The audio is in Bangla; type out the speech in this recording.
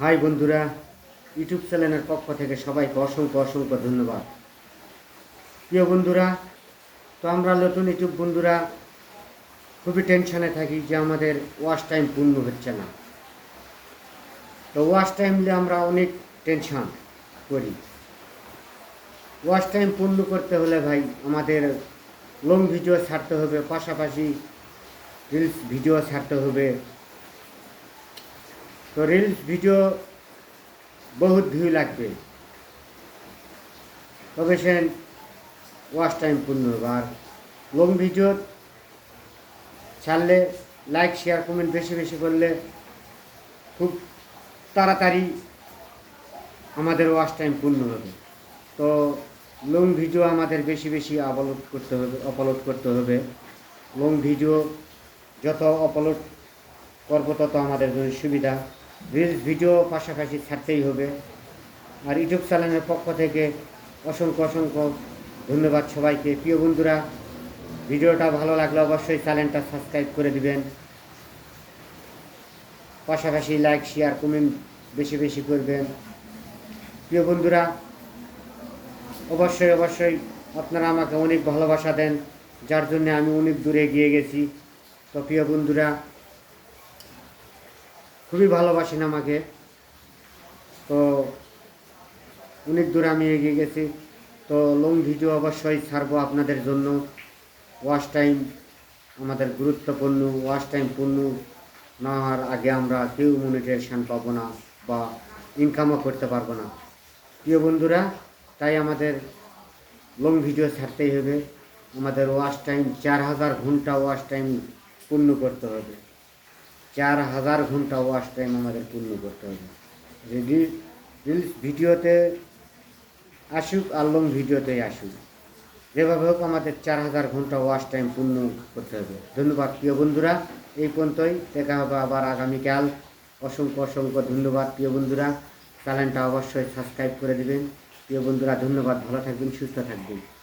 হাই বন্ধুরা, ইউটিউব চ্যানেলের পক্ষ থেকে সবাইকে অসংখ্য অসংখ্য ধন্যবাদ। প্রিয় বন্ধুরা, তো আমরা নতুন ইউটিউব বন্ধুরা, খুবই টেনশনে থাকি যে আমাদের ওয়াশ টাইম পূর্ণ হচ্ছে না। তো ওয়াশ টাইমলে আমরা অনেক টেনশন করি। ওয়াশ টাইম পূর্ণ করতে হলে ভাই আমাদের লং ভিডিও ছাড়তে হবে, পাশাপাশি রিলস ভিডিও ছাড়তে হবে তো রিলস ভিডিও বহুত ভিউ লাগবে। তবে সে ওয়াচ টাইম আর লং ভিডিও ছাড়লে লাইক শেয়ার কমেন্ট বেশি বেশি করলে খুব তাড়াতাড়ি আমাদের ওয়াচ টাইম পূর্ণ হবে। তো লং ভিডিও আমাদের বেশি বেশি আপলোড করতে হবে আপলোড করতে হবে। লং ভিডিও যত আপলোড করব তত আমাদের জন্য সুবিধা। ভিডিও পাশাপাশি ছাড়তেই হবে। আর ইউটিউব চ্যানেলের পক্ষ থেকে অসংখ্য অসংখ্য ধন্যবাদ সবাইকে। প্রিয় বন্ধুরা, ভিডিওটা ভালো লাগলে অবশ্যই চ্যানেলটা সাবস্ক্রাইব করে দিবেন। পাশাপাশি লাইক, শেয়ার, কমেন্ট বেশি বেশি করবেন। প্রিয় বন্ধুরা, অবশ্যই অবশ্যই আপনারা আমাকে অনেক ভালোবাসা দেন, যার জন্য আমি অনেক দূরে গিয়ে গেছি। তো প্রিয় বন্ধুরা খুবই ভালোবাসেন আমাকে। তো অনেক দূর আমি এগিয়ে গেছি। তো লং ভিডিও অবশ্যই ছাড়বো আপনাদের জন্য। ওয়াশ টাইম আমাদের গুরুত্বপূর্ণ ওয়াশ টাইম পূর্ণ না হওয়ার আগে আমরা কেউ মনিটাইজেশন পাবো না বা ইনকামও করতে পারব না। প্রিয় বন্ধুরা, তাই আমাদের লং ভিডিও ছাড়তেই হবে। আমাদের ওয়াশ টাইম চার হাজার ঘণ্টা ওয়াশ টাইম পূর্ণ করতে হবে। চার হাজার ঘণ্টা ওয়াশ টাইম আমাদের পূর্ণ করতে হবে। রিল রিলস ভিডিওতে আসুক আর লং ভিডিওতেই আসুক। যেভাবে হোক আমাদের চার হাজার ঘণ্টা ওয়াশ টাইম পূর্ণ করতে হবে। ধন্যবাদ প্রিয় বন্ধুরা, এই পর্যন্তই। দেখা হবে আবার আগামীকাল। অসংখ্য অসংখ্য ধন্যবাদ প্রিয় বন্ধুরা। চ্যানেলটা অবশ্যই সাবস্ক্রাইব করে দেবেন। প্রিয় বন্ধুরা, ধন্যবাদ। ভালো থাকবেন, সুস্থ থাকবেন।